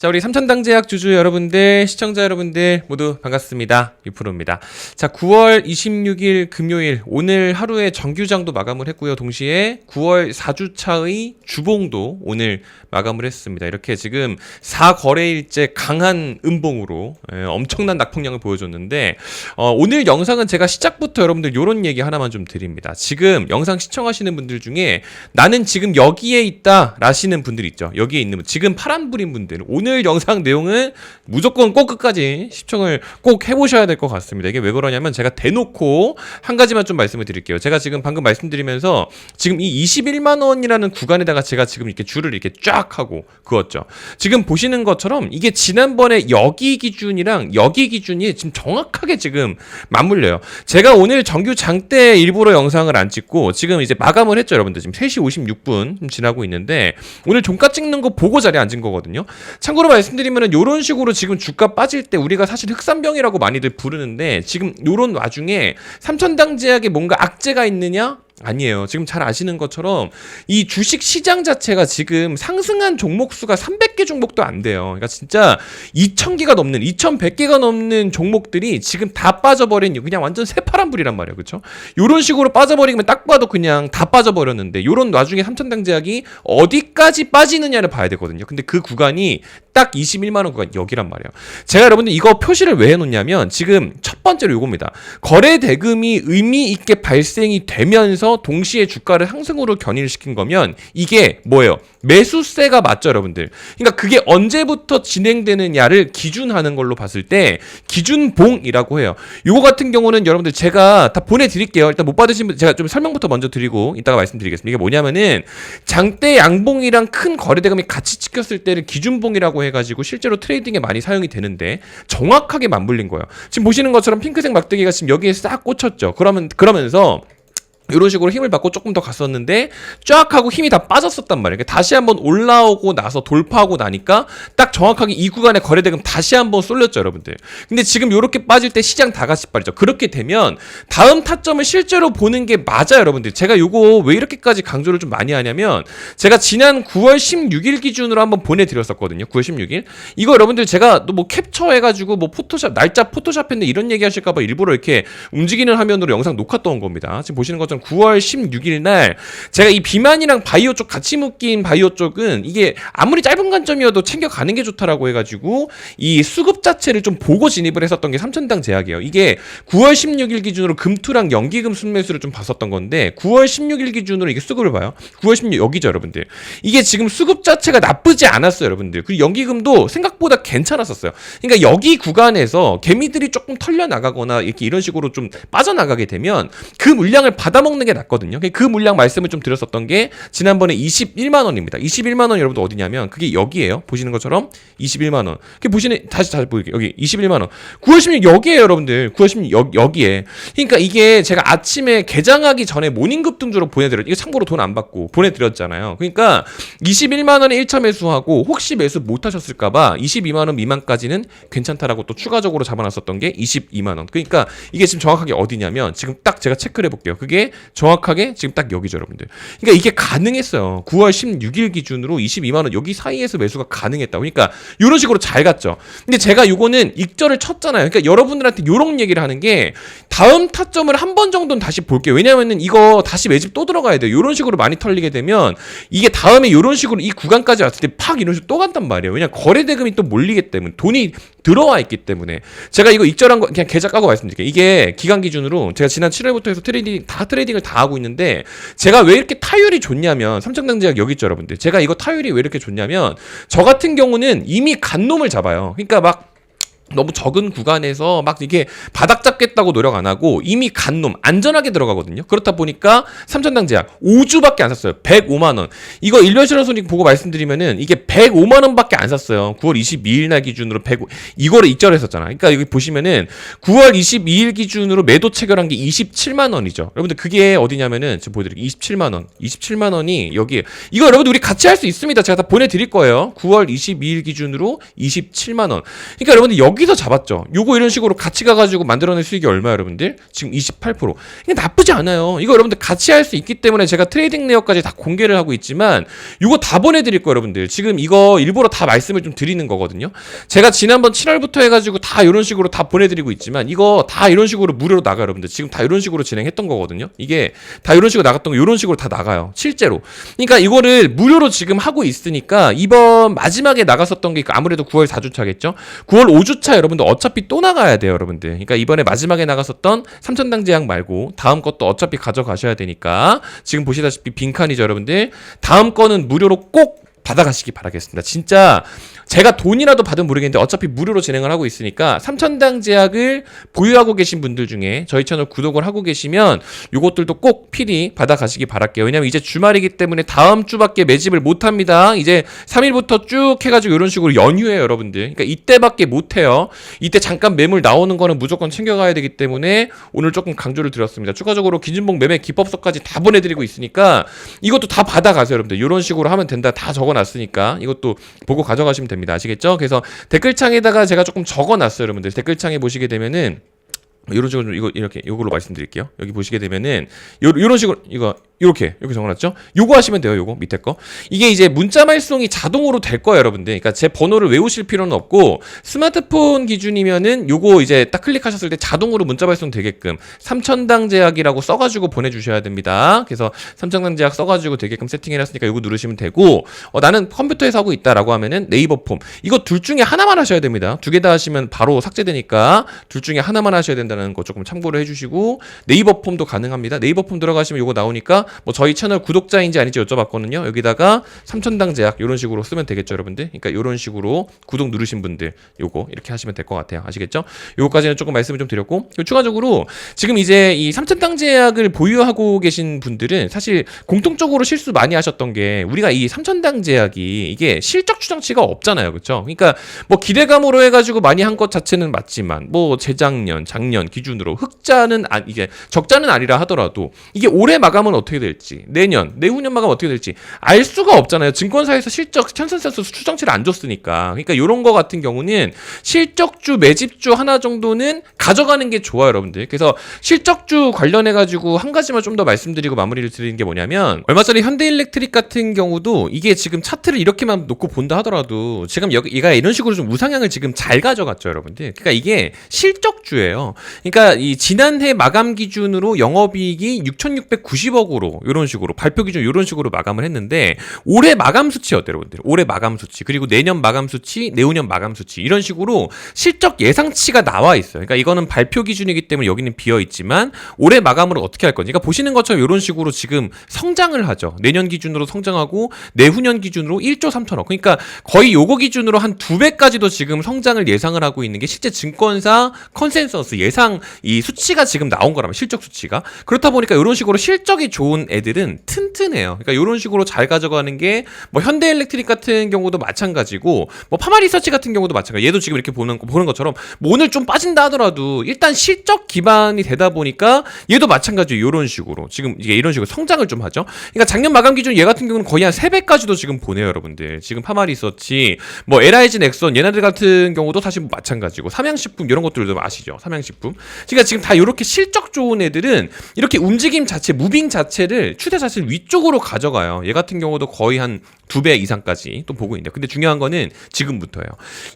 자, 우리 삼천당제약 주주 여러분들, 시청자 여러분들 모두 반갑습니다. 유프로입니다. 자, 9월 26일 금요일 오늘 하루의 정규장도 마감을 했고요. 동시에 9월 4주차의 주봉도 오늘 마감을 했습니다. 이렇게 지금 4거래일째 강한 음봉으로 예, 엄청난 낙폭량을 보여줬는데 어, 오늘 영상은 제가 시작부터 여러분들 요런 얘기 하나만 좀 드립니다. 지금 영상 시청하시는 분들 중에 나는 지금 여기에 있다 라시는 분들 있죠. 여기에 있는 분, 지금 파란불인 분들 오늘 영상 내용은 무조건 꼭 끝까지 시청을 꼭 해보셔야 될 것 같습니다. 이게 왜 그러냐면 제가 대놓고 한 가지만 좀 말씀을 드릴게요. 제가 지금 방금 말씀드리면서 지금 이 21만 원이라는 구간에다가 제가 지금 이렇게 줄을 이렇게 쫙 하고 그었죠. 지금 보시는 것처럼 이게 지난번에 여기 기준이랑 여기 기준이 지금 정확하게 지금 맞물려요. 제가 오늘 정규 장때 일부러 영상을 안 찍고 지금 이제 마감을 했죠, 여러분들. 지금 3시 56분 좀 지나고 있는데 오늘 종가 찍는 거 보고 자리에 앉은 거거든요. 참고 로 말씀드리면은 이런 식으로 지금 주가 빠질 때 우리가 사실 흑산병이라고 많이들 부르는데 지금 요런 와중에 삼천당 제약에 뭔가 악재가 있느냐? 아니에요. 지금 잘 아시는 것처럼 이 주식 시장 자체가 지금 상승한 종목 수가 300개 종목도 안 돼요. 그러니까 진짜 2,000개가 넘는 2,100개가 넘는 종목들이 지금 다 빠져버린 그냥 완전 새파란 불이란 말이에요. 그렇죠? 요런 식으로 빠져버리면 딱 봐도 그냥 다 빠져버렸는데 요런 와중에 삼천당 제약이 어디까지 빠지느냐를 봐야 되거든요. 근데 그 구간이 딱 21만 원 구간 여기란 말이에요. 제가 여러분들 이거 표시를 왜 해놓냐면 지금 첫 번째로 요겁니다. 거래 대금이 의미 있게 발생이 되면서 동시에 주가를 상승으로 견인을 시킨 거면 이게 뭐예요? 매수세가 맞죠, 여러분들. 그러니까 그게 언제부터 진행되느냐를 기준하는 걸로 봤을 때 기준봉이라고 해요. 요거 같은 경우는 여러분들 제가 다 보내드릴게요. 일단 못 받으신 분 제가 좀 설명부터 먼저 드리고 이따가 말씀드리겠습니다. 이게 뭐냐면은 장대 양봉이랑 큰 거래 대금이 같이 찍혔을 때를 기준봉이라고 해가지고 실제로 트레이딩에 많이 사용이 되는데 정확하게 맞물린 거예요. 지금 보시는 것처럼 핑크색 막대기가 지금 여기에 싹 꽂혔죠. 그러면 그러면서 이런 식으로 힘을 받고 조금 더 갔었는데 쫙 하고 힘이 다 빠졌었단 말이에요. 그러니까 다시 한번 올라오고 나서 돌파하고 나니까 딱 정확하게 이 구간의 거래대금 다시 한번 쏠렸죠, 여러분들. 근데 지금 이렇게 빠질 때 시장 다 같이 빠지죠. 그렇게 되면 다음 타점을 실제로 보는 게 맞아요, 여러분들. 제가 요거 왜 이렇게까지 강조를 좀 많이 하냐면 제가 지난 9월 16일 기준으로 한번 보내드렸었거든요. 9월 16일. 이거 여러분들 제가 또 뭐 캡처해가지고 뭐 포토샵 날짜 포토샵 했는데 이런 얘기 하실까봐 일부러 이렇게 움직이는 화면으로 영상 녹화 떠온 겁니다. 지금 보시는 것처럼 9월 16일 날 제가 이 비만이랑 바이오 쪽 같이 묶인 바이오 쪽은 이게 아무리 짧은 관점이어도 챙겨가는 게 좋다라고 해가지고 이 수급 자체를 좀 보고 진입을 했었던 게 삼천당 제약이에요. 이게 9월 16일 기준으로 금투랑 연기금 순매수를 좀 봤었던 건데 9월 16일 기준으로 이게 수급을 봐요. 9월 16일 여기죠, 여러분들. 이게 지금 수급 자체가 나쁘지 않았어요, 여러분들. 그리고 연기금도 생각보다 괜찮았었어요. 그러니까 여기 구간에서 개미들이 조금 털려 나가거나 이렇게 이런 식으로 좀 빠져나가게 되면 그 물량을 받아 먹는 게 낫거든요. 그 물량 말씀을 좀 드렸었던 게 지난번에 21만 원입니다. 21만 원 여러분들 어디냐면 그게 여기에요. 보시는 것처럼 21만 원. 그 보시는 다시 다시 보이게 여기 21만 원. 9월 16일 여기에요, 여러분들. 9월 16일 여, 여기에. 그러니까 이게 제가 아침에 개장하기 전에 모닝급 등주로 보내드렸. 이거 참고로 돈 안 받고 보내드렸잖아요. 그러니까 21만 원에 1차 매수하고 혹시 매수 못 하셨을까봐 22만 원 미만까지는 괜찮다라고 또 추가적으로 잡아놨었던 게 22만 원. 그러니까 이게 지금 정확하게 어디냐면 지금 딱 제가 체크를 해볼게요. 그게 정확하게 지금 딱 여기죠, 여러분들. 그러니까 이게 가능했어요. 9월 16일 기준으로 22만 원 여기 사이에서 매수가 가능했다. 그러니까 이런 식으로 잘 갔죠. 근데 제가 요거는 익절을 쳤잖아요. 그러니까 여러분들한테 요런 얘기를 하는 게 다음 타점을 한 번 정도는 다시 볼게요. 왜냐면은 이거 다시 매집 또 들어가야 돼요. 요런 식으로 많이 털리게 되면 이게 다음에 요런 식으로 이 구간까지 왔을 때 팍 이런 식으로 또 간단 말이에요. 왜냐 거래 대금이 또 몰리기 때문에 돈이 들어와 있기 때문에 제가 이거 익절한 거 그냥 계좌 까고 말씀드릴게요. 이게 기간 기준으로 제가 지난 7월부터 해서 트레이딩 다 트레이딩 을 다 하고 있는데 제가 왜 이렇게 타율이 좋냐면 삼성당 제약 여기 있죠 여러분들. 제가 이거 타율이 왜 이렇게 좋냐면 저 같은 경우는 이미 간 놈을 잡아요. 그러니까 막 너무 적은 구간에서 막 이게 바닥 잡겠다고 노력 안 하고 이미 간 놈 안전하게 들어가거든요. 그렇다 보니까 삼천당 제약 5주밖에 안 샀어요. 105만 원. 이거 일변실현 손익 보고 말씀드리면은 이게 105만 원밖에 안 샀어요. 9월 22일 날 기준으로 105 이거를 익절했었잖아. 그러니까 여기 보시면은 9월 22일 기준으로 매도 체결한 게 27만 원이죠. 여러분들 그게 어디냐면은 지금 보여드릴게요. 27만 원. 27만 원이 여기에 이거 여러분들 우리 같이 할 수 있습니다. 제가 다 보내드릴 거예요. 9월 22일 기준으로 27만 원. 그러니까 여러분들 여기 여기서 잡았죠. 요거 이런 식으로 같이 가가지고 만들어낸 수익이 얼마 여러분들? 지금 28%. 이게 나쁘지 않아요. 이거 여러분들 같이 할 수 있기 때문에 제가 트레이딩 내역까지 다 공개를 하고 있지만 요거 다 보내드릴 거예요 여러분들. 지금 이거 일부러 다 말씀을 좀 드리는 거거든요. 제가 지난번 7월부터 해가지고 다 이런 식으로 다 보내드리고 있지만 이거 다 이런 식으로 무료로 나가요 여러분들. 지금 다 이런 식으로 진행했던 거거든요. 이게 다 이런 식으로 나갔던 거 이런 식으로 다 나가요. 실제로. 그러니까 이거를 무료로 지금 하고 있으니까 이번 마지막에 나갔었던 게 아무래도 9월 4주차겠죠. 9월 5주차 여러분들 어차피 또 나가야 돼요 여러분들. 그러니까 이번에 마지막에 나갔었던 삼천당 제약 말고 다음 것도 어차피 가져가셔야 되니까 지금 보시다시피 빈칸이죠 여러분들. 다음 거는 무료로 꼭 받아가시기 바라겠습니다. 진짜 제가 돈이라도 받으면 모르겠는데 어차피 무료로 진행을 하고 있으니까 삼천당 제약을 보유하고 계신 분들 중에 저희 채널 구독을 하고 계시면 요것들도 꼭 필히 받아가시기 바랄게요. 왜냐면 이제 주말이기 때문에 다음 주밖에 매집을 못 합니다. 이제 3일부터 쭉 해가지고 이런 식으로 연휴에요, 여러분들. 그러니까 이때밖에 못 해요. 이때 잠깐 매물 나오는 거는 무조건 챙겨가야 되기 때문에 오늘 조금 강조를 드렸습니다. 추가적으로 기준봉 매매 기법서까지 다 보내드리고 있으니까 이것도 다 받아가세요, 여러분들. 이런 식으로 하면 된다. 다 적어놨으니까 이것도 보고 가져가시면 됩니다. 아시겠죠? 그래서 댓글창에다가 제가 조금 적어놨어요, 여러분들. 댓글창에 보시게 되면은 이런 식으로 좀 이거 이렇게 이걸로 말씀드릴게요. 여기 보시게 되면은 요, 이런 식으로 이거 이렇게 이렇게 적어놨죠. 요거 하시면 돼요. 요거 밑에 거 이게 이제 문자 발송이 자동으로 될 거예요, 여러분들. 그러니까 제 번호를 외우실 필요는 없고 스마트폰 기준이면은 요거 이제 딱 클릭하셨을 때 자동으로 문자 발송 되게끔 삼천당 제약이라고 써가지고 보내주셔야 됩니다. 그래서 삼천당 제약 써가지고 되게끔 세팅해놨으니까 요거 누르시면 되고 어, 나는 컴퓨터에서 하고 있다라고 하면은 네이버 폼 이거 둘 중에 하나만 하셔야 됩니다. 두 개 다 하시면 바로 삭제되니까 둘 중에 하나만 하셔야 된다는 거 조금 참고를 해주시고 네이버 폼도 가능합니다. 네이버 폼 들어가시면 요거 나오니까 뭐 저희 채널 구독자인지 아닌지 여쭤봤거든요. 여기다가 삼천당 제약 이런 식으로 쓰면 되겠죠, 여러분들. 그러니까 이런 식으로 구독 누르신 분들 요거 이렇게 하시면 될 것 같아요. 아시겠죠? 요거까지는 조금 말씀을 좀 드렸고 추가적으로 지금 이제 이 삼천당 제약을 보유하고 계신 분들은 사실 공통적으로 실수 많이 하셨던 게 우리가 이 삼천당 제약이 이게 실적 추정치가 없잖아요, 그렇죠? 그러니까 뭐 기대감으로 해가지고 많이 한 것 자체는 맞지만 뭐 재작년, 작년 기준으로 흑자는 아 이게 적자는 아니라 하더라도 이게 올해 마감은 어떻게 될지 내년, 내후년 마감 어떻게 될지 알 수가 없잖아요. 증권사에서 실적 컨센서스 추정치를 안 줬으니까. 그러니까 이런 거 같은 경우는 실적주 매집주 하나 정도는 가져가는 게 좋아요, 여러분들. 그래서 실적주 관련해 가지고 한 가지만 좀 더 말씀드리고 마무리를 드리는 게 뭐냐면 얼마 전에 현대일렉트릭 같은 경우도 이게 지금 차트를 이렇게만 놓고 본다 하더라도 지금 여기 얘가 이런 식으로 좀 우상향을 지금 잘 가져갔죠, 여러분들. 그러니까 이게 실적주예요. 그러니까 이 지난해 마감 기준으로 영업이익이 6,690억으로 이런 식으로 발표 기준 이런 식으로 마감을 했는데 올해 마감 수치 어때요, 여러분들? 올해 마감 수치 그리고 내년 마감 수치, 내후년 마감 수치 이런 식으로 실적 예상치가 나와 있어요. 그러니까 이거는 발표 기준이기 때문에 여기는 비어 있지만 올해 마감으로 어떻게 할 건지. 그러니까 보시는 것처럼 이런 식으로 지금 성장을 하죠. 내년 기준으로 성장하고 내후년 기준으로 1조 3천억. 그러니까 거의 요거 기준으로 한 두 배까지도 지금 성장을 예상을 하고 있는 게 실제 증권사 컨센서스 예상 이 수치가 지금 나온 거라면 실적 수치가 그렇다 보니까 이런 식으로 실적이 좋은 애들은 튼튼해요. 그러니까 이런 식으로 잘 가져가는 게 뭐 현대 일렉트릭 같은 경우도 마찬가지고 뭐 파마 리서치 같은 경우도 마찬가지. 얘도 지금 이렇게 보는 보는 것처럼 뭐 오늘 좀 빠진다 하더라도 일단 실적 기반이 되다 보니까 얘도 마찬가지로 이런 식으로 지금 이게 이런 식으로 성장을 좀 하죠. 그러니까 작년 마감 기준 얘 같은 경우는 거의 한 3배까지도 지금 보내요, 여러분들. 지금 파마 리서치 뭐 LIG 넥선 얘네들 같은 경우도 사실 뭐 마찬가지고 삼양식품 이런 것들도 아시죠? 삼양식품. 그러니까 지금 다 이렇게 실적 좋은 애들은 이렇게 움직임 자체, 무빙 자체 를 추세 자체를 위쪽으로 가져가요. 얘 같은 경우도 거의 한 두 배 이상까지 또 보고 있는데 근데 중요한 거는 지금부터예요.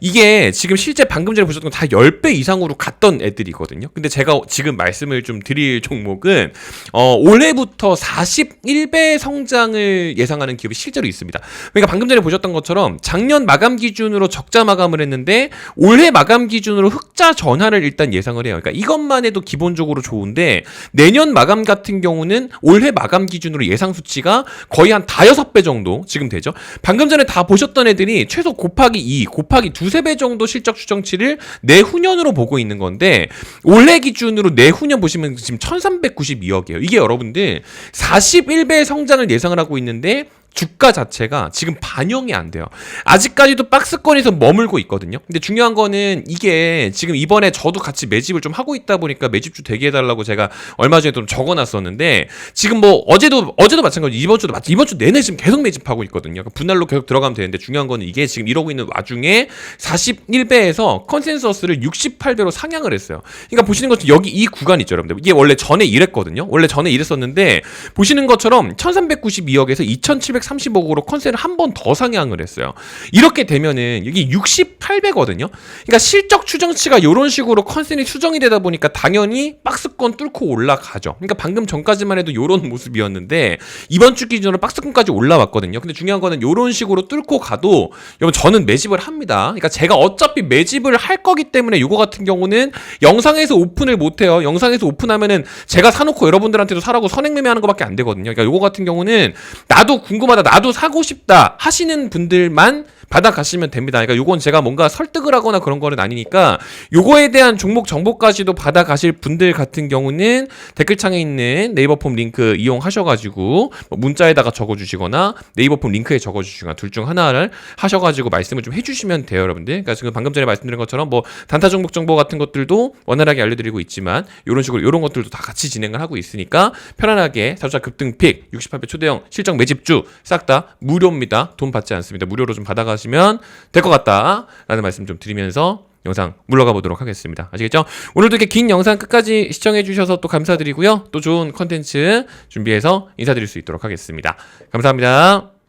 이게 지금 실제 방금 전에 보셨던 건 다 10배 이상으로 갔던 애들이거든요. 근데 제가 지금 말씀을 좀 드릴 종목은 어, 올해부터 41배 성장을 예상하는 기업이 실제로 있습니다. 그러니까 방금 전에 보셨던 것처럼 작년 마감 기준으로 적자 마감을 했는데 올해 마감 기준으로 흑자 전환을 일단 예상을 해요. 그러니까 이것만 해도 기본적으로 좋은데 내년 마감 같은 경우는 올해 마감 기준으로 예상 수치가 거의 한 다여섯 배 정도 지금 되죠. 방금 전에 다 보셨던 애들이 최소 곱하기 2, 곱하기 두세 배 정도 실적 추정치를 내후년으로 보고 있는 건데 올해 기준으로 내후년 보시면 지금 1392억이에요. 이게 여러분들 41배 성장을 예상을 하고 있는데 주가 자체가 지금 반영이 안 돼요. 아직까지도 박스권에서 머물고 있거든요. 근데 중요한 거는 이게 지금 이번에 저도 같이 매집을 좀 하고 있다 보니까 매집주 대기해달라고 제가 얼마 전에 좀 적어놨었는데 지금 뭐 어제도 어제도 마찬가지 이번 주도 마찬 이번 주 내내 지금 계속 매집하고 있거든요. 그러니까 분할로 계속 들어가면 되는데 중요한 거는 이게 지금 이러고 있는 와중에 41배에서 컨센서스를 68배로 상향을 했어요. 그러니까 보시는 것처럼 여기 이 구간 있죠, 여러분들. 이게 원래 전에 이랬거든요. 원래 전에 이랬었는데 보시는 것처럼 1392억에서 2735억으로 컨센을 한 번 더 상향을 했어요. 이렇게 되면은 여기 68배거든요. 그러니까 실적 추정치가 이런 식으로 컨센이 수정이 되다 보니까 당연히 박스권 뚫고 올라가죠. 그러니까 방금 전까지만 해도 이런 모습이었는데 이번 주 기준으로 박스권까지 올라왔거든요. 근데 중요한 거는 이런 식으로 뚫고 가도 여러분 저는 매집을 합니다. 그러니까 제가 어차피 매집을 할 거기 때문에 이거 같은 경우는 영상에서 오픈을 못 해요. 영상에서 오픈하면은 제가 사놓고 여러분들한테도 사라고 선행매매하는 것밖에 안 되거든요. 그러니까 이거 같은 경우는 나도 궁금 하다, 나도 사고 싶다 하시는 분들만 받아가시면 됩니다. 그러니까 요건 제가 뭔가 설득을 하거나 그런 거는 아니니까 요거에 대한 종목 정보까지도 받아가실 분들 같은 경우는 댓글창에 있는 네이버 폼 링크 이용하셔가지고 뭐 문자에다가 적어주시거나 네이버 폼 링크에 적어주시거나 둘 중 하나를 하셔가지고 말씀을 좀 해주시면 돼요, 여러분들. 그러니까 지금 방금 전에 말씀드린 것처럼 뭐 단타 종목 정보 같은 것들도 원활하게 알려드리고 있지만 이런 식으로 이런 것들도 다 같이 진행을 하고 있으니까 편안하게 사주자 급등픽 68배 초대형 실적 매집주 싹 다 무료입니다. 돈 받지 않습니다. 무료로 좀 받아 가시면 될 것 같다라는 말씀 좀 드리면서 영상 물러가 보도록 하겠습니다. 아시겠죠? 오늘도 이렇게 긴 영상 끝까지 시청해 주셔서 또 감사드리고요. 또 좋은 컨텐츠 준비해서 인사드릴 수 있도록 하겠습니다. 감사합니다.